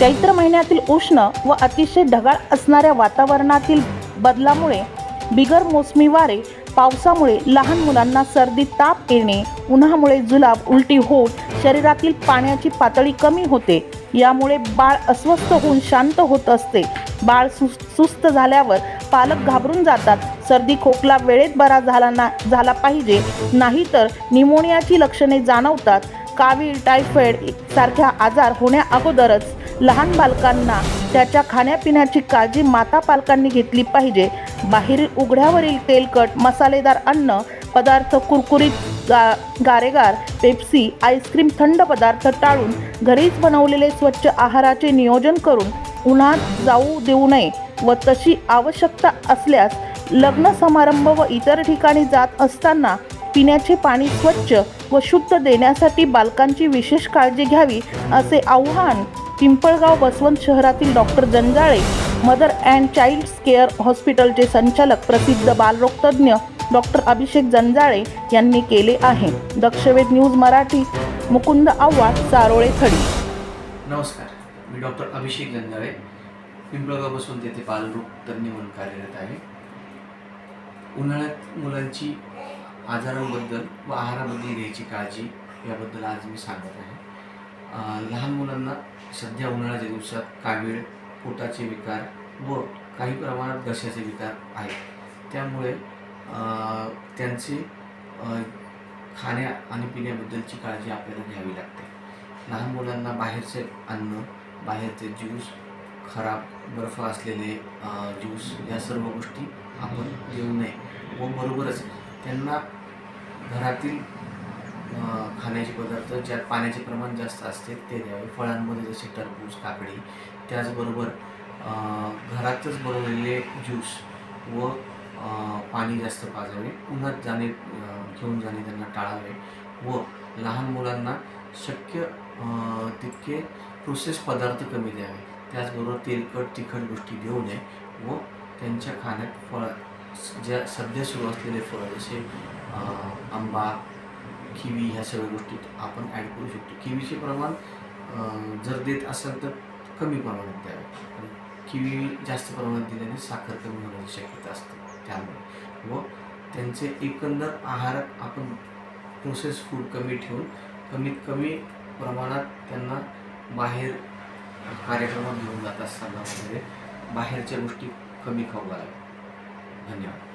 चैत्र महिन्यातील उष्ण व अतिशय ढगाळ असणाऱ्या वातावरणातील बदलामुळे बिगर मोसमी वारे पावसामुळे लहान मुलांना सर्दी ताप येणे उन्हामुळे जुलाब उलटी होत शरीरातील पाण्याची पातळी कमी होते. यामुळे बाळ अस्वस्थ होऊन शांत होत असते. बाळ सुस सुस्त झाल्यावर पालक घाबरून जातात. सर्दी खोकला वेळेत बरा झाला ना झाला पाहिजे. नाहीतर निमोनियाची लक्षणे जाणवतात. कावीळ टायफॉइड सारख्या आजार होण्या अगोदरच लहान बालकांना त्याच्या खाण्यापिण्याची काळजी माता पालकांनी घेतली पाहिजे. बाहेरील उघड्यावरील तेलकट मसालेदार अन्न पदार्थ कुरकुरीत गा गारेगार पेप्सी आईस्क्रीम थंड पदार्थ टाळून घरीच बनवलेले स्वच्छ आहाराचे नियोजन करून उन्हात जाऊ देऊ नये व तशी आवश्यकता असल्यास लग्न समारंभ व इतर ठिकाणी जात असताना पिण्याचे पाणी स्वच्छ व शुद्ध देण्यासाठी बालकांची विशेष काळजी घ्यावी असे आव्हान पिंपळगाव बसवंत शहरातील doctor Janjale mother and child care हॉस्पिटलचे संचालक प्रसिद्ध बालरोगतज्ञ डॉक्टर अभिषेक जंजाळे यांनी केले आहे. दक्षवेध न्यूज मराठी मुकुंद आव्हाड सारोळे खडी नमस्कार मी डॉक्टर अभिषेक जंजाळे पिंपळगाव बसून तेथे बालरोग म्हणून कार्यरत आहे. उन्हाळ्यात मुलांची आजारांबद्दल व आहाराबद्दल घ्यायची काळजी याबद्दल आज मी सांगत आहे. लहान मुलांना सध्या उन्हाळ्याच्या दिवसात कावीळ पोटाचे विकार व काही प्रमाणात घशाचे विकार आहेत. त्यामुळे त्यांचे खाण्या आणि पिण्याबद्दलची काळजी आपल्याला घ्यावी लागते. लहान मुलांना बाहेरचे अन्न बाहेरचे ज्यूस खराब बर्फ असलेले ज्यूस या सर्व गोष्टी आपण देऊ नये व बरोबरच त्यांना घरातील खाण्याचे पदार्थ ज्यात पाण्याचे प्रमाण जास्त असते ते द्यावे. फळांमध्ये जसे टरबूज काकडी त्याचबरोबर घरातच बनवलेले ज्यूस व पाणी जास्त पाजावे. उन्हात जाणे घेऊन जाणे त्यांना टाळावे व लहान मुलांना शक्य तितके प्रोसेस पदार्थ कमी द्यावे. त्याचबरोबर तेलकट तिखट गोष्टी देऊ नये व त्यांच्या खाण्यात फळ ज्या सध्या सुरू असलेले फळं जसे आंबा किवी ह्या सगळ्या गोष्टीत आपण ॲड करू शकतो. किवीचे प्रमाण जर देत असेल तर कमी प्रमाणात द्यावे. आणि किवी जास्त प्रमाणात दिल्याने साखर कमी होण्याची शक्यता असते त्यामुळे. व त्यांचे एकंदर आहारात आपण प्रोसेस फूड कमी ठेवून कमीत कमी प्रमाणात त्यांना बाहेर कार्यक्रमात घेऊन जात असताना वगैरे बाहेरच्या गोष्टी कमी खाऊ घालाव्या 看见了